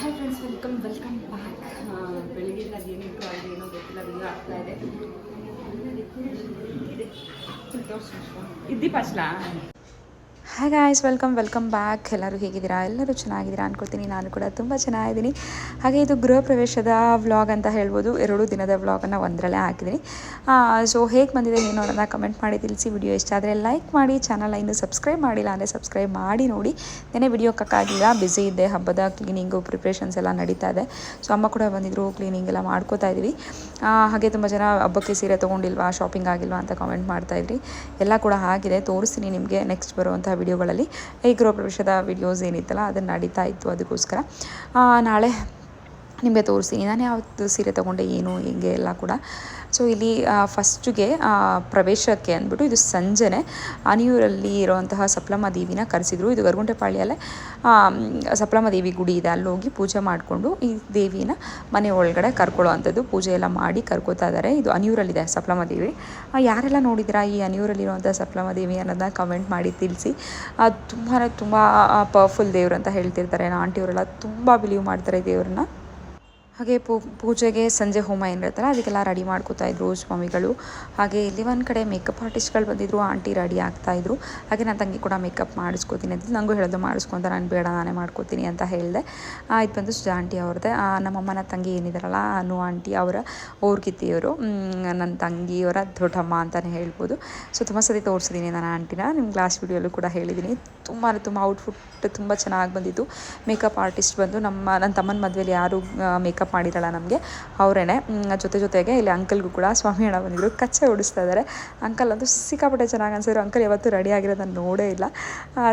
Hi friends welcome welcome back ಬೆಳಿಗ್ಗೆಯಿಂದ ಏನಿಟ್ಟು ಅಲ್ಲಿ ಏನೋ ಗೊತ್ತಿಲ್ಲ ವಿಡಿಯೋ ಆಗ್ತಾ ಇದೆ. ಇದ್ದಿ ಪಸ್ಲಾ hi guys welcome welcome back ಎಲ್ಲರೂ ಹೇಗಿದ್ದೀರಾ? ಎಲ್ಲರೂ ಚೆನ್ನಾಗಿದ್ದೀರಾ ಅಂದ್ಕೊಳ್ತೀನಿ ನಾನು ಕೂಡ ತುಂಬ ಚೆನ್ನಾಗಿದ್ದೀನಿ. ಹಾಗೆ ಇದು ಗೃಹ ಪ್ರವೇಶದ ವ್ಲಾಗ್ ಅಂತ ಹೇಳ್ಬೋದು. ಎರಡು ದಿನದ ವ್ಲಾಗನ್ನು ಒಂದರಲ್ಲೇ ಹಾಕಿದ್ದೀನಿ. ಸೊ ಹೇಗೆ ಬಂದಿದೆ ಏನು ಅನ್ನೋದನ್ನ ಕಮೆಂಟ್ ಮಾಡಿ ತಿಳಿಸಿ. ವಿಡಿಯೋ ಇಷ್ಟ ಆದರೆ ಲೈಕ್ ಮಾಡಿ. ಚಾನಲ್ ಇನ್ನು ಸಬ್ಸ್ಕ್ರೈಬ್ ಮಾಡಿಲ್ಲ ಅಂದರೆ ಸಬ್ಸ್ಕ್ರೈಬ್ ಮಾಡಿ ನೋಡಿ. ನೆನೆ ವಿಡಿಯೋ ಕಕ್ಕಾಗಿಲ್ಲ. ಬ್ಯುಸಿ ಇದೆ ಹಬ್ಬದ ಕ್ಲೀನಿಂಗು ಪ್ರಿಪ್ರೇಷನ್ಸ್ ಎಲ್ಲ ನಡೀತಾ ಇದೆ. ಸೊ ಅಮ್ಮ ಕೂಡ ಬಂದಿದ್ದರು ಕ್ಲೀನಿಂಗ್ ಎಲ್ಲ ಮಾಡ್ಕೋತಾ ಇದ್ವಿ. ಹಾಗೆ ತುಂಬ ಜನ ಹಬ್ಬಕ್ಕೆ ಸೀರೆ ತೊಗೊಂಡಿಲ್ವಾ ಶಾಪಿಂಗ್ ಆಗಿಲ್ವಾ ಅಂತ ಕಮೆಂಟ್ ಮಾಡ್ತಾ ಇದ್ರಿ. ಎಲ್ಲ ಕೂಡ ಆಗಿದೆ. ತೋರಿಸ್ತೀನಿ ನಿಮಗೆ. ನೆಕ್ಸ್ಟ್ ಬರುವಂಥ ವಿಡಿಯೋಗಳಲ್ಲಿ ಈ ಗೃಹ ಪ್ರವೇಶದ ವಿಡಿಯೋಸ್ ಏನಿತ್ತಲ್ಲ ಅದನ್ನು ನಡೀತಾ ಇತ್ತು ಅದಕ್ಕೋಸ್ಕರ. ನಾಳೆ ನಿಮಗೆ ತೋರಿಸ್ತೀನಿ. ನಾನು ಯಾವತ್ತು ಸೀರೆ ತೊಗೊಂಡೆ, ಏನು, ಹೆಂಗೆ ಎಲ್ಲ ಕೂಡ. ಸೊ ಇಲ್ಲಿ ಫಸ್ಟಿಗೆ ಪ್ರವೇಶಕ್ಕೆ ಅಂದ್ಬಿಟ್ಟು ಇದು ಸಂಜೆನೆ ಅನಿಯೂರಲ್ಲಿ ಇರುವಂತಹ ಸಪ್ಲಮ್ಮ ದೇವಿನ ಕರೆಸಿದ್ರು. ಇದು ಗರ್ಗುಂಟೆಪಾಳ್ಯಲ್ಲೇ ಸಪ್ಲಮ್ಮ ದೇವಿ ಗುಡಿ ಇದೆ. ಅಲ್ಲಿ ಹೋಗಿ ಪೂಜೆ ಮಾಡಿಕೊಂಡು ಈ ದೇವಿನ ಮನೆ ಒಳಗಡೆ ಕರ್ಕೊಳ್ಳೋ ಅಂಥದ್ದು ಪೂಜೆ ಎಲ್ಲ ಮಾಡಿ ಕರ್ಕೋತಾ ಇದ್ದಾರೆ. ಇದು ಅನಿಯೂರಲ್ಲಿದೆ ಸಪ್ಲಮ್ಮ ದೇವಿ. ಯಾರೆಲ್ಲ ನೋಡಿದ್ರಾ ಈ ಅನಿಯೂರಲ್ಲಿರುವಂಥ ಸಪ್ಲಮ್ಮ ದೇವಿ ಅನ್ನೋದನ್ನ ಕಮೆಂಟ್ ಮಾಡಿ ತಿಳಿಸಿ. ತುಂಬಾ ತುಂಬ ಪವರ್ಫುಲ್ ದೇವ್ರು ಅಂತ ಹೇಳ್ತಿರ್ತಾರೆ. ಆಂಟಿಯವರೆಲ್ಲ ತುಂಬ ಬಿಲೀವ್ ಮಾಡ್ತಾರೆ ದೇವ್ರನ್ನ. ಹಾಗೆ ಪೂಜೆಗೆ ಸಂಜೆ ಹೋಮ ಏನಿರುತ್ತಲ್ಲ ಅದಕ್ಕೆಲ್ಲ ರೆಡಿ ಮಾಡ್ಕೋತಾ ಇದ್ರು ಸ್ವಾಮಿಗಳು. ಹಾಗೆ ಇಲ್ಲಿ ಒಂದು ಕಡೆ ಮೇಕಪ್ ಆರ್ಟಿಸ್ಟ್ಗಳು ಬಂದಿದ್ರು ಆಂಟಿ ರೆಡಿ ಆಗ್ತಾ ಇದ್ರು. ಹಾಗೆ ನನ್ನ ತಂಗಿ ಕೂಡ ಮೇಕಪ್ ಮಾಡಿಸ್ಕೋತೀನಿ ಅಂತ ನನಗೂ ಹೇಳೋದು ಮಾಡಿಸ್ಕೊಂತ ನಾನು ಬೇಡ, ನಾನೇ ಮಾಡ್ಕೋತೀನಿ ಅಂತ ಹೇಳಿದೆ. ಇದು ಬಂದು ಸುಜಾ ಆಂಟಿ ಅವ್ರದ್ದೆ ನಮ್ಮಮ್ಮನ ತಂಗಿ ಏನಿದಾರಲ್ಲ, ಅನು ಆಂಟಿ ಅವರ ಅವ್ರಗಿತ್ತಿಯವರು ನನ್ನ ತಂಗಿಯವರ ದೊಡ್ಡಮ್ಮ ಅಂತಲೇ ಹೇಳ್ಬೋದು. ಸೊ ತುಂಬ ಸತಿ ತೋರಿಸಿದ್ದೀನಿ ನಾನು ಆಂಟಿನ ನಿಮ್ಮ ಲಾಸ್ಟ್ ವೀಡಿಯೋಲ್ಲೂ ಕೂಡ ಹೇಳಿದ್ದೀನಿ ತುಂಬ ತುಂಬ ಔಟ್ಫುಟ್ ತುಂಬ ಚೆನ್ನಾಗಿ ಬಂದಿತ್ತು. ಮೇಕಪ್ ಆರ್ಟಿಸ್ಟ್ ಬಂದು ನಮ್ಮ ನನ್ನ ತಮ್ಮನ ಮದುವೆಯಲ್ಲಿ ಯಾರು ಮೇಕಪ್ ಮಾಡಿರಲ್ಲ ನಮಗೆ. ಅವರೇನೆ ಜೊತೆ ಜೊತೆಗೆ ಇಲ್ಲಿ ಅಂಕಲ್ಗೂ ಕೂಡ ಸ್ವಾಮಿ ಅಣ್ಣ ಬಂದಿದ್ರು. ಕಚ್ಚೆ ಓಡಿಸ್ತಾ ಇದ್ದಾರೆ ಅಂಕಲ್ ಅಂತೂ ಸಿಕ್ಕಾಪಟ್ಟೆ ಚೆನ್ನಾಗಿ ಅನಿಸಿದ್ರು. ಅಂಕಲ್ ಯಾವತ್ತೂ ರೆಡಿ ಆಗಿರೋದನ್ನು ನೋಡೇ ಇಲ್ಲ.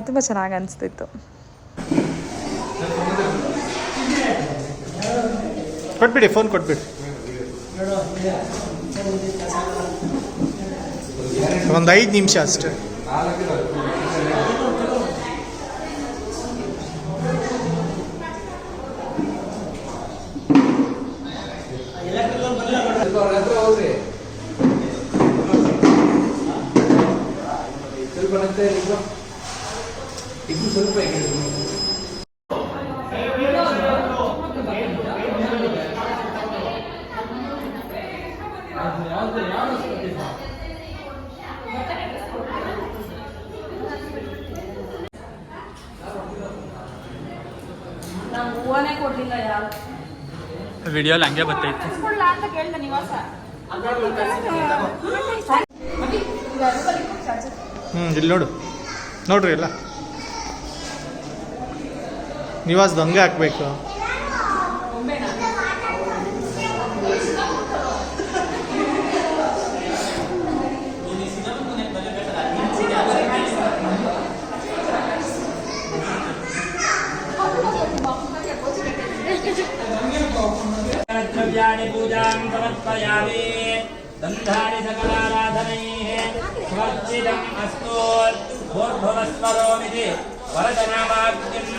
ತುಂಬ ಚೆನ್ನಾಗಿ ಅನಿಸ್ತಿತ್ತು. ಕೊಟ್ಬಿಡಿ ಫೋನ್ ಕೊಟ್ಬಿಡಿ. ಒಂದು ಐದು ನಿಮಿಷ ಅಷ್ಟೇ. ನಾವು ಹೂವನೇ ಕೊಡ್ಲಿಲ್ಲ ಯಾರು ವಿಡಿಯೋಲಿ ಹಂಗೆ ಬರ್ತೈತೆ ಕೊಡ್ಲ ಅಂತ ಕೇಳ್ದೆ ನಿವಾಸ ಹ್ಞೂ ಇಲ್ಲಿ ನೋಡು. ನೋಡ್ರಿ ಎಲ್ಲ. ನಿವಾಸದ ದೊಂಗೆ ಹಾಕ್ಬೇಕು. द्रव्याणि पूजां समर्पयामि। गन्धानि सकलाराधनैः समर्चितम् अस्तु। भूर्भुवस्वरोमिति वरदनामाग्निम्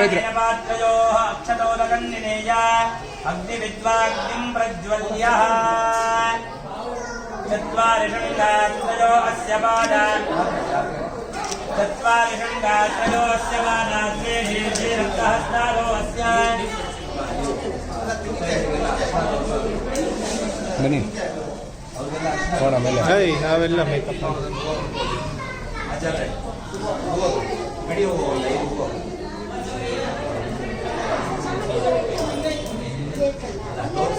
अग्निपात्रयोः अक्षतोदकन्निनेय अग्निविद्वाग्निं प्रज्वल्यः। चत्वारि शृङ्गात्रयो अस्य पादा चत्वारि शृङ्गात्रयो अस्य पादा द्वे शीर्षे रक्तहस्तारो अस्य ಬನ್ನಿ ಫೋನ್ ಆಮೇಲೆ ಏಯ್ ನಾವೆಲ್ಲ ಮೇಕಪ್ अग्निमूर्तिं ध्यायामि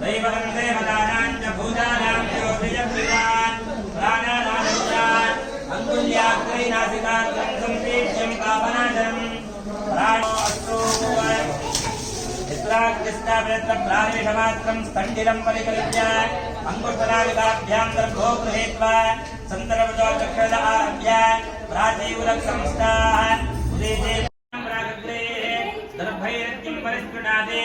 दैवदंते मदानां च भूतानां योभिजप्रियान् प्राणानाभूतान् अङ्गुल्याग्रैनासिकान् रक्तं पीठ्यमितापनाशनम् प्राणोऽस्तु चित्राग्निष्टाभिरत्रप्राणेशमात्रं स्थण्डिलं परिकल्प्य अङ्गुष्टनाविदाभ्यां गर्भो गृहीत्वा सन्दर्भजो चक्षुर आरभ्य प्राचीवरसंस्थाः उदेशे प्राग्रेः दर्भैरत्यं परिस्पृणादे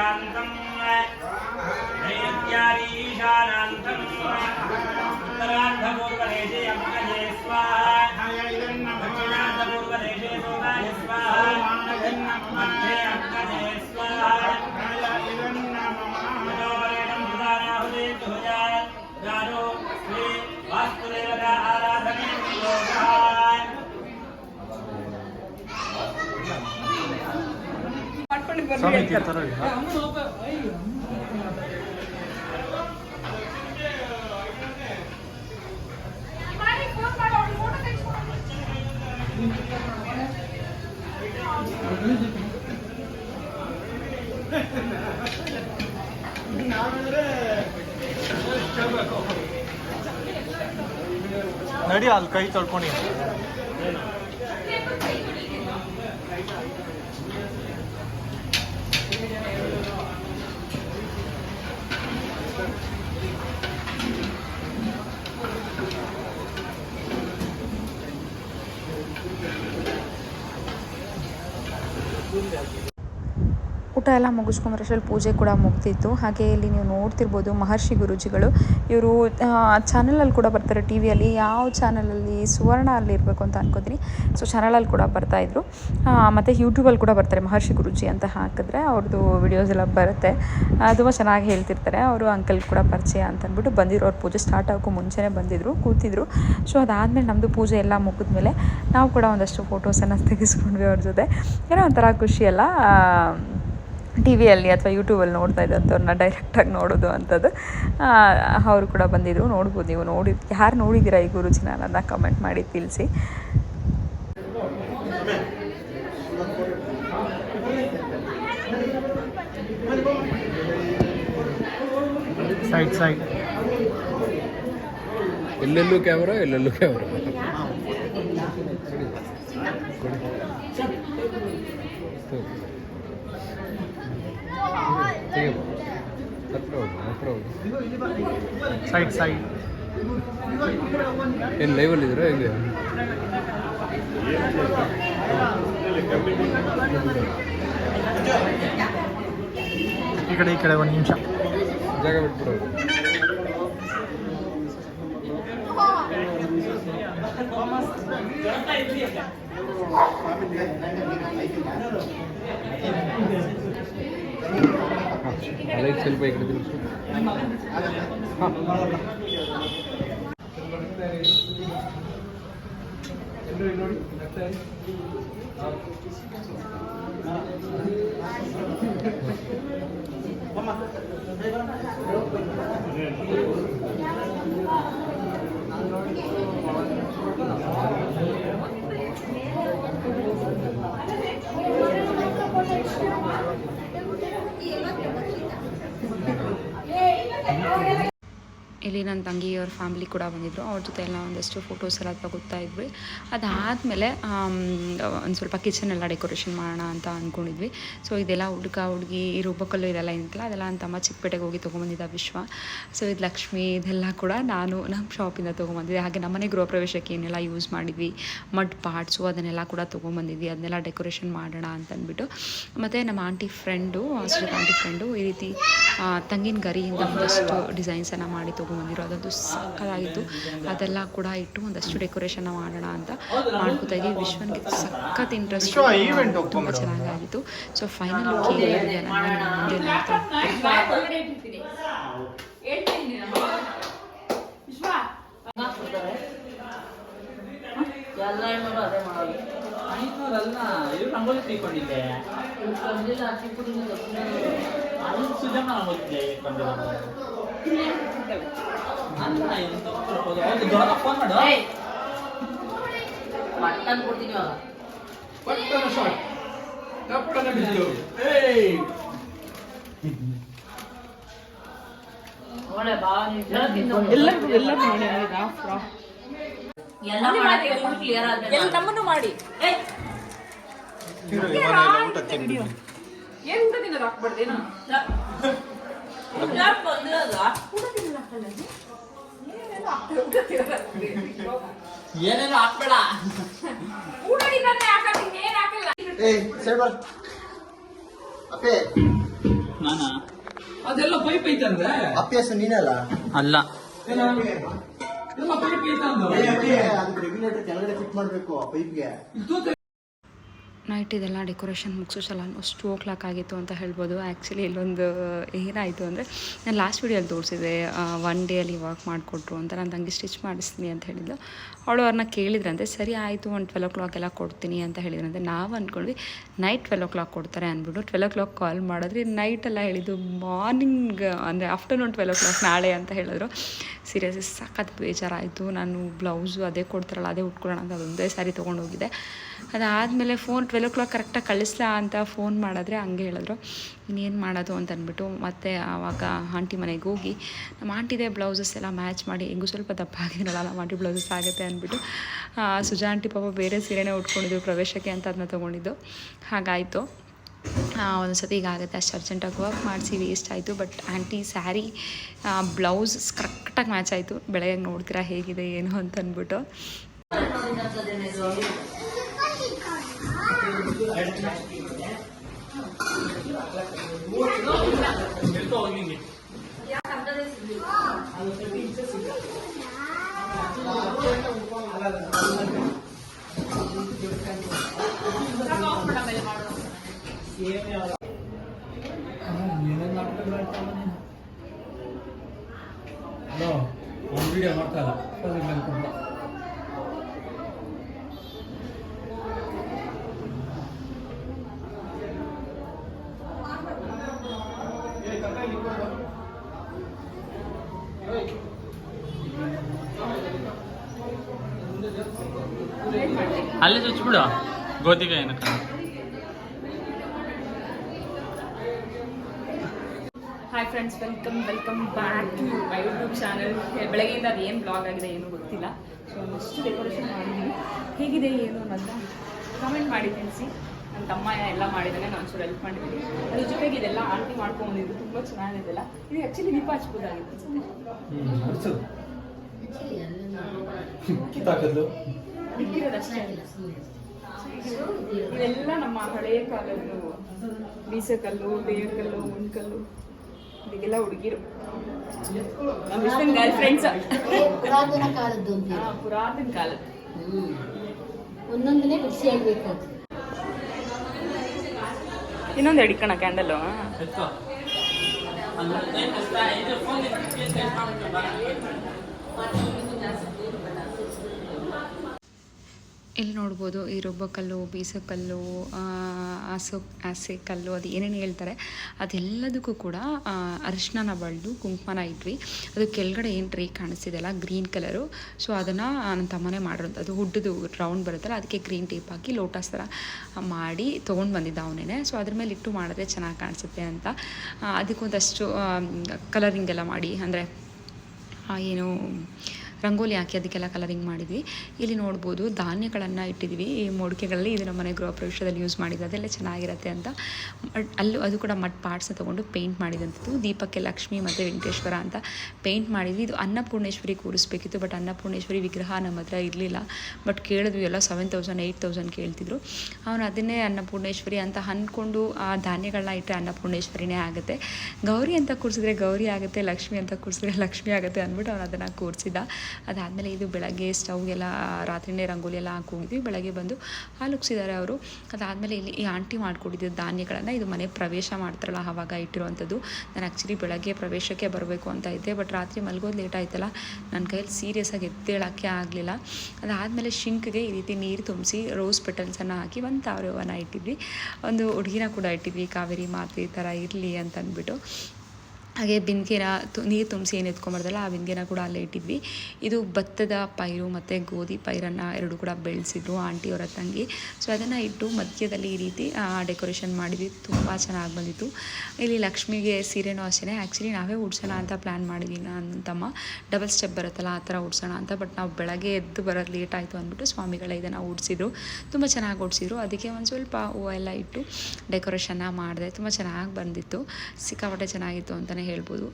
నైరుత్యాన్తం నైరుత్యారీశానాంతం ఉత్తరార్ధపూర్వదేశే అమ్మజే స్వాహ దక్షిణార్ధపూర్వదేశే సోమాయ స్వాహ స్వాహ ನಡಿ ಅಲ್ಲಿ ಕೈ ತೊಳ್ಕೊಂಡು. ಊಟ ಎಲ್ಲ ಮುಗಿಸ್ಕೊಂಬರಷ್ಟರಲ್ಲಿ ಪೂಜೆ ಕೂಡ ಮುಗ್ದಿತ್ತು. ಹಾಗೆ ಇಲ್ಲಿ ನೀವು ನೋಡ್ತಿರ್ಬೋದು ಮಹರ್ಷಿ ಗುರೂಜಿಗಳು. ಇವರು ಚಾನಲಲ್ಲಿ ಕೂಡ ಬರ್ತಾರೆ ಟಿ ವಿಯಲ್ಲಿ ಯಾವ ಚಾನಲಲ್ಲಿ, ಸುವರ್ಣ ಅಲ್ಲಿ ಇರಬೇಕು ಅಂತ ಅನ್ಕೋತೀನಿ. ಸೊ ಚಾನಲಲ್ಲಿ ಕೂಡ ಬರ್ತಾಯಿದ್ರು ಮತ್ತು ಯೂಟ್ಯೂಬಲ್ಲಿ ಕೂಡ ಬರ್ತಾರೆ ಮಹರ್ಷಿ ಗುರೂಜಿ ಅಂತ ಹಾಕಿದ್ರೆ ಅವ್ರದ್ದು ವಿಡಿಯೋಸ್ ಎಲ್ಲ ಬರುತ್ತೆ. ತುಂಬ ಚೆನ್ನಾಗಿ ಹೇಳ್ತಿರ್ತಾರೆ. ಅವರು ಅಂಕಲ್ ಕೂಡ ಪರಿಚಯ ಅಂತ ಅಂದ್ಬಿಟ್ಟು ಬಂದಿರೋ ಅವ್ರ ಪೂಜೆ ಸ್ಟಾರ್ಟ್ ಆಗೋಕ್ಕೂ ಮುಂಚೆನೇ ಬಂದಿದ್ರು, ಕೂತಿದ್ರು. ಸೊ ಅದಾದಮೇಲೆ ನಮ್ಮದು ಪೂಜೆ ಎಲ್ಲ ಮುಗಿದ್ಮೇಲೆ ನಾವು ಕೂಡ ಒಂದಷ್ಟು ಫೋಟೋಸನ್ನು ತೆಗೆಸ್ಕೊಂಡ್ವಿ ಅವ್ರ ಜೊತೆ. ಏನೋ ಒಂಥರ ಖುಷಿಯಲ್ಲ ಟಿ ವಿಯಲ್ಲಿ ಅಥವಾ ಯೂಟ್ಯೂಬಲ್ಲಿ ನೋಡ್ತಾ ಇದ್ದಂಥವ್ರನ್ನ ಡೈರೆಕ್ಟಾಗಿ ನೋಡೋದು ಅಂಥದ್ದು. ಅವರು ಕೂಡ ಬಂದಿದ್ದರು ನೋಡ್ಬೋದು ನೀವು ನೋಡಿ ಯಾರು ನೋಡಿದ್ದೀರಾ ಈ ಗುರುಜಿನ ಅನ್ನೋದನ್ನ ಕಮೆಂಟ್ ಮಾಡಿ ತಿಳಿಸಿ. ಸೈಡ್ ಸೈಡ್ ಎಲ್ಲೆಲ್ಲೂ ಕ್ಯಾಮ್ರಾ ಎಲ್ಲೆಲ್ಲೂ ಕ್ಯಾಮ್ರಾ ಹತ್ರ ಹೋಗಿ ಹತ್ರ ಹೋಗಿ ಸೈಡ್ ಸೈಡ್ ಏನು ಲೈವಲ್ಲಿ ಇದ್ದೀರಾ ಹೆಂಗೆ? ಈ ಕಡೆ ಈ ಕಡೆ ಒಂದು ನಿಮಿಷ. ಜಾಗ ಬಿಟ್ಬಿಡೋದು ಲೈಟ್ ಸ್ವಲ್ಪ ಈ ಕಡೆ ತಿರ್ಗಿಸು ಹಾಂ ¡Gracias! ಇಲ್ಲಿ ನನ್ನ ತಂಗಿಯವ್ರ ಫ್ಯಾಮಿಲಿ ಕೂಡ ಬಂದಿದ್ದರು ಅವ್ರ ಜೊತೆ ಎಲ್ಲ ಒಂದಷ್ಟು ಫೋಟೋಸ್ ಎಲ್ಲ ತಗೋತಾ ಇದ್ವಿ. ಅದಾದಮೇಲೆ ಒಂದು ಸ್ವಲ್ಪ ಕಿಚನ್ ಎಲ್ಲ ಡೆಕೋರೇಷನ್ ಮಾಡೋಣ ಅಂತ ಅಂದ್ಕೊಂಡಿದ್ವಿ ಸೊ ಇದೆಲ್ಲ ಹುಡುಗ, ಹುಡುಗಿ ಈ ರುಬ್ಬಕಲ್ಲು ಇದೆಲ್ಲ ಏನಿತ್ತಲ್ಲ, ಅದೆಲ್ಲ ನಮ್ಮ ಚಿಕ್ಕಪೇಟೆಗೆ ಹೋಗಿ ತೊಗೊಂಬಂದಿದ್ದ ವಿಶ್ವ. ಸೊ ಇದು ಲಕ್ಷ್ಮಿ, ಇದೆಲ್ಲ ಕೂಡ ನಾನು ನಮ್ಮ ಶಾಪಿಂದ ತೊಗೊಂಬಂದಿದ್ದೆ. ಹಾಗೆ ನಮ್ಮನೆ ಗೃಹ ಪ್ರವೇಶಕ್ಕೆ ಏನೆಲ್ಲ ಯೂಸ್ ಮಾಡಿದ್ವಿ ಮಡ್ ಪಾರ್ಟ್ಸು ಅದನ್ನೆಲ್ಲ ಕೂಡ ತೊಗೊಂಬಂದಿದ್ವಿ. ಅದನ್ನೆಲ್ಲ ಡೆಕೋರೇಷನ್ ಮಾಡೋಣ ಅಂತ ಅಂದ್ಬಿಟ್ಟು. ಮತ್ತು ನಮ್ಮ ಆಂಟಿ ಫ್ರೆಂಡು ಆಂಟಿ ಫ್ರೆಂಡು ಈ ರೀತಿ ತಂಗಿನ ಗರಿಯಿಂದ ಒಂದಷ್ಟು ಡಿಸೈನ್ಸನ್ನು ಮಾಡಿ ತೊಗೊಂಬಂದಿರೋ ಅದೊಂದು ಸಕ್ಕತ್ತಾಗಿತ್ತು ಅದೆಲ್ಲ ಕೂಡ ಇಟ್ಟು ಒಂದಷ್ಟು ಡೆಕೋರೇಷನ್ ಮಾಡೋಣ ಅಂತ ಮಾಡ್ಕೋತಾ ಇದ್ದೀವಿ. ವಿಶ್ವನ್ಗೆ ಸಖತ್ ಇಂಟ್ರೆಸ್ಟ್ ತುಂಬ. ಚೆನ್ನಾಗಾಗಿತ್ತು ಸೊ ಫೈನಲ್ ಮುಂದೆ ನೋಡ್ತಾ ಎಲ್ಲ ಹೆಣ್ಣು ಅದೇ ಮಾಡೋದು ಐನೂರಲ್ಲ ಇದು ರಂಗೋಲಿ ತಿಳ್ಕೊಂಡಿದ್ದೆ ಅಲ್ಲಿ ಸುಜಮ್ಮ ಹೋಗಿದ್ದೆ ಇಟ್ಕೊಂಡಿರೋದು ಕೊಡ್ತೀನಿ ಇವಾಗ. ಪಟ್ಟಣ ಶಾಟ್ ಬಿದ್ದು. ಏಯ್. ಒಳ್ಳೆ ಬಾ ಎಲ್ಲರಿಗೂ ಎಲ್ಲರೂ ನೋಡಿ ಎಲ್ಲ ಮಾಡಿ ಕ್ಲಿಯರ್ ಆದ್ಮೇಲೆ ನಮ್ಮನ್ನು ಮಾಡಿ. ಏಯ್. ಏನು. ತಿನ್ನೋದು ಹಾಕ್ಬಾರ್ದೇನು? ಏನೇನು ಹಾಕ್ಬೇಡ. ಹಾಕಲ್ಲ ಅಪ್ಪೆ. ನಾನಾ? ಅದೆಲ್ಲ ಪೈಪ್ ಐತಂದ್ರೆ ಅಪ್ಪೆಸ್ ನೀನಲ್ಲ ಅಲ್ಲ? ಎಲ್ಲ ಪೈಪ್ ಐತಂದ್ರೆ ಅದಕ್ಕೆ ರೆಗ್ಯುಲೇಟರ್ ಕೆಳಗಡೆ ಫಿಟ್ ಮಾಡಬೇಕು ಪೈಪ್ಗೆ. ನೈಟ್ ಇದೆಲ್ಲ ಡೆಕೋರೇಷನ್ ಮುಗಿಸೋಸಲ್ಲ ಆಲ್ಮೋಸ್ಟ್ ಟೂ ಓ ಕ್ಲಾಕ್ ಆಗಿತ್ತು ಅಂತ ಹೇಳ್ಬೋದು. ಆ್ಯಕ್ಚುಲಿ ಇಲ್ಲೊಂದು ಏನಾಯಿತು ಅಂದರೆ ನಾನು ಲಾಸ್ಟ್ ವೀಡಿಯೋಲ್ಲಿ ತೋರಿಸಿದೆ ಒನ್ ಡೇಯಲ್ಲಿ ವರ್ಕ್ ಮಾಡಿಕೊಟ್ರು ಅಂತ. ನಾನು ತಂಗಿ ಸ್ಟಿಚ್ ಮಾಡಿಸ್ತೀನಿ ಅಂತ ಹೇಳಿದ್ಲು. ಅವಳು ಅವ್ರನ್ನ ಕೇಳಿದ್ರಂತೆ, ಸರಿ ಆಯಿತು, ಒಂದು ಟ್ವೆಲ್ ಓ ಕ್ಲಾಕ್ ಎಲ್ಲ ಕೊಡ್ತೀನಿ ಅಂತ ಹೇಳಿದ್ರಂತೆ. ನಾವು ಅಂದ್ಕೊಂಡ್ವಿ ನೈಟ್ ಟ್ವೆಲ್ ಓ ಕ್ಲಾಕ್ ಕೊಡ್ತಾರೆ ಅಂದ್ಬಿಟ್ಟು ಟ್ವೆಲ್ ಓ ಕ್ಲಾಕ್ ಕಾಲ್ ಮಾಡಿದ್ರೆ ನೈಟ್ ಎಲ್ಲ ಹೇಳಿದ್ದು, ಮಾರ್ನಿಂಗ್ ಅಂದರೆ ಆಫ್ಟರ್ನೂನ್ ಟ್ವೆಲ್ ಓ ಕ್ಲಾಕ್ ನಾಳೆ ಅಂತ ಹೇಳಿದ್ರು. ಸೀರಿಯಸ್ಲಿ ಸಖತ್ ಬೇಜಾರಾಯಿತು, ನಾನು ಬ್ಲೌಸು ಅದೇ ಕೊಡ್ತಾರಲ್ಲ, ಅದೇ ಉಟ್ಕೊಳ್ಳೋಣ ಅಂತ ಅದೊಂದೇ ಸಾರಿ ತೊಗೊಂಡೋಗಿದ್ದೆ ಅದಾದಮೇಲೆ ಫೋನ್ ಟ್ವೆಲ್ ಓ ಕ್ಲಾಕ್ ಕರೆಕ್ಟಾಗಿ ಕಳಿಸ್ಲಾ ಅಂತ ಫೋನ್ ಮಾಡಿದ್ರೆ ಹಂಗೆ ಹೇಳಿದ್ರು. ಇನ್ನೇನು ಮಾಡೋದು? ಅಂತ ಅಂದ್ಬಿಟ್ಟು ಮತ್ತೆ ಆವಾಗ ಆಂಟಿ ಮನೆಗೆ ಹೋಗಿ, ನಮ್ಮ ಆಂಟಿದೆ ಬ್ಲೌಸಸ್ ಎಲ್ಲ ಮ್ಯಾಚ್ ಮಾಡಿ, ಹೆಂಗೂ ಸ್ವಲ್ಪ ದಪ್ಪ ಆಗಿದ್ರಲ್ಲ ನಮ್ಮ ಆಂಟಿ ಬ್ಲೌಸಸ್ ಆಗುತ್ತೆ ಅಂದ್ಬಿಟ್ಟು ಸುಜಾ ಆಂಟಿ ಪಾಪ ಬೇರೆ ಸೀರೆನೇ ಉಟ್ಕೊಂಡಿದ್ರು ಪ್ರವೇಶಕ್ಕೆ ಅಂತ ಅದನ್ನ ತೊಗೊಂಡಿದ್ದು. ಹಾಗಾಯಿತು. ಒಂದು ಸತಿ ಹೀಗಾಗುತ್ತೆ ಅಷ್ಟು ಅರ್ಜೆಂಟಾಗಿ ವರ್ಕ್ ಮಾಡಿಸಿ ವೇಸ್ಟ್ ಆಯಿತು. ಬಟ್ ಆಂಟಿ ಸ್ಯಾರಿ ಬ್ಲೌಸ್ ಕರೆಕ್ಟಾಗಿ ಮ್ಯಾಚ್ ಆಯಿತು. ಬೆಳಗ್ಗೆ ನೋಡ್ತೀರಾ ಹೇಗಿದೆ, ಏನು ಅಂತ ಅಂದ್ಬಿಟ್ಟು. ಹಲೋ ಒಂದು ವಿಡಿಯೋ ಮಾಡ್ತಾ ಇಲ್ಲ ಅಲ್ಲೇ ಚುಚ್ಬಿಡು ಗೋಧಿಗೆ ಏನಕ್ಕ hi friends welcome welcome back to my YouTube channel ಬೆಳಗ್ಗೆಯಿಂದ ಅದು ಏನು ಬ್ಲಾಗ್ ಆಗಿದೆ ಏನು ಗೊತ್ತಿಲ್ಲ. ಸೊ ಒಂದಷ್ಟು ಡೆಕೋರೇಷನ್ ಮಾಡಿದ್ದೀನಿ ಹೇಗಿದೆ ಏನು ಅಂತ ಕಾಮೆಂಟ್ ಮಾಡಿ ತಿಳಿಸಿ ನನ್ನ ತಮ್ಮ ಎಲ್ಲ ಮಾಡಿದ್ದಾನೆ ನಾನು ಸ್ವಲ್ಪ ಹೆಲ್ಪ್ ಮಾಡಿದ್ದೀನಿ. ಅದ್ರ ಜೊತೆಗೆ ಇದೆಲ್ಲ ಆಂಟಿ ಮಾಡ್ಕೊಂಡಿದ್ದು ತುಂಬ ಚೆನ್ನಾಗಿದೆಲ್ಲ. ಇದು ಆ್ಯಕ್ಚುಲಿ ದೀಪ ಹಚ್ಬೋದಾಗಿತ್ತು ಬಿಟ್ಟಿರೋದಷ್ಟೇ ಇದೆಲ್ಲ ನಮ್ಮ ಹಳೆಯ ಕಾಲದ್ದು ಬೀಸಕಲ್ಲು ಬೇಯಕಲ್ಲು ಮುನ್ಕಲ್ಲು ಇದಕ್ಕೆಲ್ಲ ಹುಡುಗಿರು. ನಮ್ಮ ಇಷ್ಟೊಂದು ಗರ್ಲ್ ಫ್ರೆಂಡ್ಸ್. ಪುರಾತನ ಕಾಲದ್ದು ಪುರಾತನ ಕಾಲ. ಹ್ಮ್. ಒಂದೊಂದನೇ ಬಿಡಿಸಿ ಆಗ್ಬೇಕು ಇನ್ನೊಂದು ಎಡಿಕಣ ಕ್ಯಾಂಡಲ್. ಅಲ್ಲ ಏನ್ ಕಷ್ಟ? ಇದು phone ಇಟ್ಬಿಟ್ಟು ಏನ್ ಮಾಡ್ಬೇಕು? ಇಲ್ಲಿ ನೋಡ್ಬೋದು ಈ ರುಬ್ಬಕಲ್ಲು, ಬೀಸಕಲ್ಲು ಆಸು, ಆಸೆ ಕಲ್ಲು, ಅದು ಏನೇನು ಹೇಳ್ತಾರೆ, ಅದೆಲ್ಲದಕ್ಕೂ ಕೂಡ ಅರಿಶಿನ ಬಳ್ದು ಕುಂಕುಮನ ಇಟ್ವಿ. ಅದು ಕೆಳಗಡೆ ಏನು ಟ್ರೀ ಕಾಣಿಸ್ತಿದೆಯಲ್ಲ ಗ್ರೀನ್ ಕಲರು. ಸೊ, ಅದನ್ನು ನನ್ನ ತಮ್ಮನೇ ಅದು ಹುಡ್ಡದು ರೌಂಡ್ ಬರುತ್ತಲ್ಲ, ಅದಕ್ಕೆ ಗ್ರೀನ್ ಟೇಪ್ ಹಾಕಿ ಲೋಟಸ್ ಥರ ಮಾಡಿ ತೊಗೊಂಡು ಬಂದಿದ್ದ ಅವನೇ ಸೊ, ಅದ್ರ ಮೇಲೆ ಇಟ್ಟು ಮಾಡಿದ್ರೆ ಚೆನ್ನಾಗಿ ಕಾಣಿಸುತ್ತೆ ಅಂತ. ಅದಕ್ಕೊಂದಷ್ಟು ಕಲರಿಂಗ್ ಎಲ್ಲ ಮಾಡಿ, ಅಂದರೆ ಏನು ರಂಗೋಲಿ ಹಾಕಿ ಅದಕ್ಕೆಲ್ಲ ಕಲರಿಂಗ್ ಮಾಡಿದ್ವಿ. ಇಲ್ಲಿ ನೋಡ್ಬೋದು ಧಾನ್ಯಗಳನ್ನು ಇಟ್ಟಿದ್ವಿ. ಈ ಮೊಡಕೆಗಳಲ್ಲಿ ಇದು ನಮ್ಮನೆ ಗೃಹ ಪ್ರವೇಶದಲ್ಲಿ ಯೂಸ್ ಮಾಡಿದ್ದು. ಅದೆಲ್ಲ ಚೆನ್ನಾಗಿರುತ್ತೆ ಅಂತ. ಅಲ್ಲೂ ಅದು ಕೂಡ ಮಟ್ ಪಾರ್ಟ್ಸ್ನ ತೊಗೊಂಡು ಪೇಂಟ್ ಮಾಡಿದಂಥದ್ದು ದೀಪಕ್ಕೆ ಲಕ್ಷ್ಮಿ ಮತ್ತು ವೆಂಕಟೇಶ್ವರ ಅಂತ ಪೇಂಟ್ ಮಾಡಿದ್ವಿ. ಇದು ಅನ್ನಪೂರ್ಣೇಶ್ವರಿ ಕೂರಿಸ್ಬೇಕಿತ್ತು ಬಟ್ ಅನ್ನಪೂರ್ಣೇಶ್ವರಿ ವಿಗ್ರಹ ನಮ್ಮ ಹತ್ರ ಇರಲಿಲ್ಲ. ಬಟ್ ಕೇಳಿದ್ವಿ, ಎಲ್ಲ ಸೆವೆನ್ ತೌಸಂಡ್ ಏಯ್ಟ್ ತೌಸಂಡ್ ಕೇಳ್ತಿದ್ರು. ಅವನು ಅದನ್ನೇ ಅನ್ನಪೂರ್ಣೇಶ್ವರಿ ಅಂತ ಅಂದ್ಕೊಂಡು ಆ ಧಾನ್ಯಗಳನ್ನ ಇಟ್ಟರೆ ಅನ್ನಪೂರ್ಣೇಶ್ವರಿನೇ ಆಗುತ್ತೆ. ಗೌರಿ ಅಂತ ಕೂರಿಸಿದ್ರೆ ಗೌರಿ ಆಗುತ್ತೆ, ಲಕ್ಷ್ಮಿ ಅಂತ ಕೂರಿಸಿದ್ರೆ ಲಕ್ಷ್ಮಿ ಆಗುತ್ತೆ ಅಂದ್ಬಿಟ್ಟು ಅವನು ಅದನ್ನು ಕೂರಿಸಿದ ಅದಾದಮೇಲೆ ಇದು ಬೆಳಗ್ಗೆ ಸ್ಟವ್ಗೆಲ್ಲ, ರಾತ್ರಿನೇ ರಂಗೋಲಿ ಎಲ್ಲ ಹಾಕಿ ಹೋಗಿದ್ವಿ ಬೆಳಗ್ಗೆ ಬಂದು ಹಾಲು ಉಗ್ಸಿದ್ದಾರೆ ಅವರು. ಅದಾದಮೇಲೆ ಇಲ್ಲಿ ಈ ಆಂಟಿ ಮಾಡಿಕೊಟ್ಟಿದ್ದು ಧಾನ್ಯಗಳನ್ನು ಇದು ಮನೆ ಪ್ರವೇಶ ಮಾಡ್ತಾರಲ್ಲ, ಆವಾಗ ಇಟ್ಟಿರುವಂಥದ್ದು. ನಾನು ಆ್ಯಕ್ಚುಲಿ ಬೆಳಗ್ಗೆ ಪ್ರವೇಶಕ್ಕೆ ಬರಬೇಕು ಅಂತ ಇದ್ದೆ ಬಟ್ ರಾತ್ರಿ ಮಲಗೋದು ಲೇಟ್ ಆಯ್ತಲ್ಲ. ನನ್ನ ಕೈಯಲ್ಲಿ ಸೀರಿಯಸ್ ಆಗಿ ಎದ್ದೇಳೋಕ್ಕೆ ಆಗಲಿಲ್ಲ. ಅದಾದಮೇಲೆ ಶಿಂಕ್ಗೆ ಈ ರೀತಿ ನೀರು ತುಂಬಿಸಿ ರೋಸ್ ಪೆಟಲ್ಸನ್ನು ಹಾಕಿ ಒಂದು ತಾವರೆ ಹೂವನ್ನ ಇಟ್ಟಿದ್ವಿ. ಒಂದು ಹುಡುಗಿನ ಕೂಡ ಇಟ್ಟಿದ್ವಿ, ಕಾವೇರಿ ಮಾತು ಈ ಥರ ಇರಲಿ ಅಂತ ಅಂದ್ಬಿಟ್ಟು ಹಾಗೆ ಬಿಂದಿಗೆನ ತು, ನೀರು ತುಂಬಿಸಿ ಏನು ಎತ್ಕೊಂಬಾರ್ದಲ್ಲ, ಆ ಬಿಂದಿಗೆನ ಕೂಡ ಅಲ್ಲೇ ಇಟ್ಟಿದ್ವಿ. ಇದು ಭತ್ತದ ಪೈರು ಮತ್ತು ಗೋಧಿ ಪೈರನ್ನು ಎರಡು ಕೂಡ ಬೆಳೆಸಿದ್ರು ಆಂಟಿಯವರ ತಂಗಿ. ಸೊ ಅದನ್ನು ಇಟ್ಟು ಮಧ್ಯದಲ್ಲಿ ಈ ರೀತಿ ಡೆಕೋರೇಷನ್ ಮಾಡಿದ್ವಿ. ತುಂಬ ಚೆನ್ನಾಗಿ ಬಂದಿತ್ತು. ಇಲ್ಲಿ ಲಕ್ಷ್ಮಿಗೆ ಸೀರೆನೂ ಅಷ್ಟೇ ಆ್ಯಕ್ಚುಲಿ ನಾವೇ ಉಡ್ಸೋಣ ಅಂತ ಪ್ಲ್ಯಾನ್ ಮಾಡಿದ್ವಿ ನನ್ನ ತಮ್ಮ. ಡಬಲ್ ಸ್ಟೆಪ್ ಬರುತ್ತಲ್ಲ, ಆ ಥರ ಉಡ್ಸೋಣ ಅಂತ. ಬಟ್ ನಾವು ಬೆಳಗ್ಗೆ ಎದ್ದು ಬರೋದು ಲೇಟ್ ಆಯಿತು ಅಂದ್ಬಿಟ್ಟು ಸ್ವಾಮಿಗಳ ಇದನ್ನು ಉಡ್ಸಿದ್ರು. ತುಂಬ ಚೆನ್ನಾಗಿ ಉಡ್ಸಿದ್ರು. ಅದಕ್ಕೆ ಒಂದು ಸ್ವಲ್ಪ ಹೂವು ಎಲ್ಲ ಇಟ್ಟು ಡೆಕೋರೇಷನ್ನ ಮಾಡಿದೆ. ತುಂಬ ಚೆನ್ನಾಗಿ ಬಂದಿತ್ತು. ಸಿಕ್ಕಾಪಟ್ಟೆ ಚೆನ್ನಾಗಿತ್ತು ಅಂತಲೇ ಹೇಳ್ಬೋದು.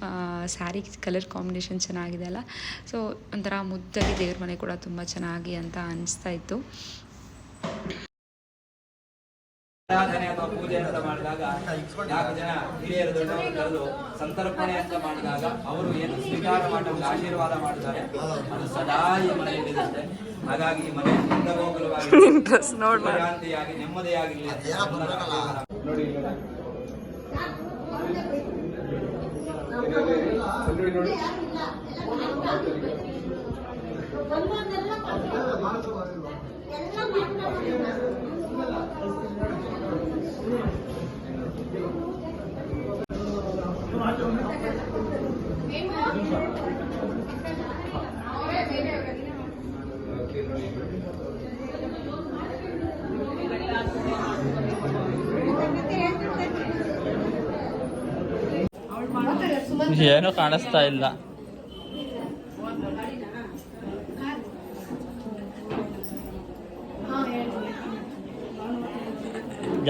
ಸ್ಯಾರಿ ಕಲರ್ ಕಾಂಬಿನೇಷನ್ ಚೆನ್ನಾಗಿದೆ ಅಲ್ಲ? ಸೊ ಒಂಥರ ಮುದ್ದಾಗಿ ದೇವ್ರ ಮನೆ ಕೂಡ ತುಂಬ ಚೆನ್ನಾಗಿ ಅಂತ ಅನಿಸ್ತಾ ಇತ್ತು. ಆರಾಧನೆ ಅಥವಾ ಪೂಜೆ ಅಂತ ಮಾಡಿದಾಗ ನಾಲ್ಕು ಜನ ಹಿರಿಯರು ದೊಡ್ಡವರು ಕರೆದು ಸಂತರ್ಪಣೆ ಅಂತ ಮಾಡಿದಾಗ ಅವರು ಏನು ಸ್ವೀಕಾರ ಮಾಡಿ ಆಶೀರ್ವಾದ ಮಾಡ್ತಾರೆ ಅದು ಸದಾ ಈ ಮನೆಯಲ್ಲಿ ಇರುತ್ತೆ. ಹಾಗಾಗಿ ಈ ಮನೆ ಶಾಂತಿಯಾಗಿ ನೆಮ್ಮದಿಯಾಗಿರಲಿ ನೋಡಿ ಇಲ್ಲಿ ನೋಡಿ. ಅಲ್ಲಿ ನೋಡಿ ಏನು ಕಾಣಿಸ್ತಾ ಇಲ್ಲ.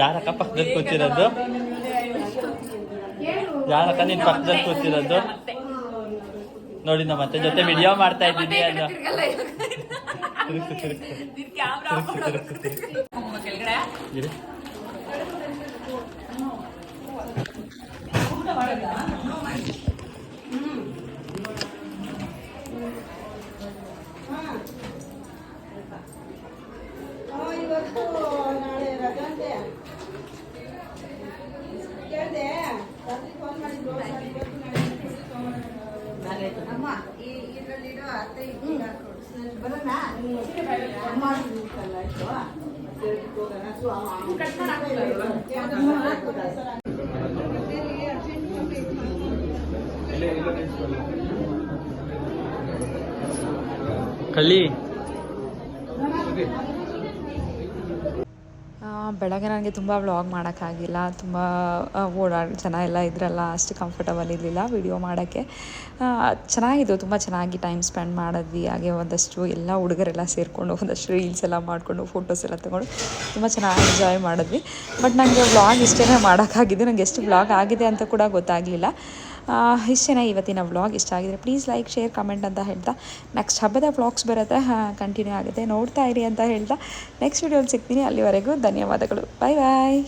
ಯಾರಕ್ಕ ಪಕ್ಕದಲ್ಲಿ ಕೂತಿರೋದು? ಯಾರಕ್ಕ ನೀನ್ ಪಕ್ಕದಲ್ಲಿ ಕೂತಿರೋದು? ನೋಡಿ ನಮ್ಮ ಮತ್ತೆ ಜೊತೆ ವಿಡಿಯೋ ಮಾಡ್ತಾ ಇದ್ದೀನಿ ಅಲ್ಲ ತಿರುಗ್ಸು, ತಿರುಗ್ಸು. ತಿರುಗ್ಸು, ತಿರುಗ್ಸು, ತಿರುಗ್ಸು. ಇರಿ. ಇಲ್ಲೇ ಇಲ್ಲೇ ನಿಲ್ಸ್ಕೊಳ್ಳಿ. ಕಳ್ಳಿ. ಬೆಳಗ್ಗೆ ನನಗೆ ತುಂಬ ವ್ಲಾಗ್ ಮಾಡೋಕ್ಕಾಗಿಲ್ಲ. ತುಂಬ ಓಡಾಡಿ ಜನ ಎಲ್ಲ ಇದ್ರಲ್ಲ, ಅಷ್ಟು ಕಂಫರ್ಟಬಲ್ ಇರಲಿಲ್ಲ ವಿಡಿಯೋ ಮಾಡೋಕ್ಕೆ. ಚೆನ್ನಾಗಿದ್ದು ತುಂಬ ಚೆನ್ನಾಗಿ ಟೈಮ್ ಸ್ಪೆಂಡ್ ಮಾಡಿದ್ವಿ. ಹಾಗೆ ಒಂದಷ್ಟು ಎಲ್ಲ ಹುಡುಗರೆಲ್ಲ ಸೇರಿಕೊಂಡು, ಒಂದಷ್ಟು ರೀಲ್ಸ್ ಎಲ್ಲ ಮಾಡಿಕೊಂಡು ಫೋಟೋಸ್ ಎಲ್ಲ ತೊಗೊಂಡು ತುಂಬ ಚೆನ್ನಾಗಿ ಎಂಜಾಯ್ ಮಾಡಿದ್ವಿ. ಬಟ್ ನನಗೆ ವ್ಲಾಗ್ ಇಷ್ಟೇ ಮಾಡೋಕ್ಕಾಗಿದ್ದು. ನನಗೆ ಎಷ್ಟು ವ್ಲಾಗ್ ಆಗಿದೆ ಅಂತ ಕೂಡ ಗೊತ್ತಾಗಲಿಲ್ಲ. ಇಷ್ಟೇ ಇವತ್ತಿನ ವ್ಲಾಗ್ ಇಷ್ಟ ಆಗಿದೆ ಪ್ಲೀಸ್ ಲೈಕ್ ಶೇರ್ ಕಮೆಂಟ್ ಅಂತ ಹೇಳ್ತಾ. ನೆಕ್ಸ್ಟ್ ಹಬ್ಬದ ವ್ಲಾಗ್ಸ್ ಬರುತ್ತೆ. ಕಂಟಿನ್ಯೂ ಆಗುತ್ತೆ. ನೋಡ್ತಾ ಇರಿ ಅಂತ ಹೇಳ್ತಾ. ನೆಕ್ಸ್ಟ್ ವಿಡಿಯೋಲಿ ಸಿಗ್ತೀನಿ. ಅಲ್ಲಿವರೆಗೂ ಧನ್ಯವಾದಗಳು. ಬಾಯ್ ಬಾಯ್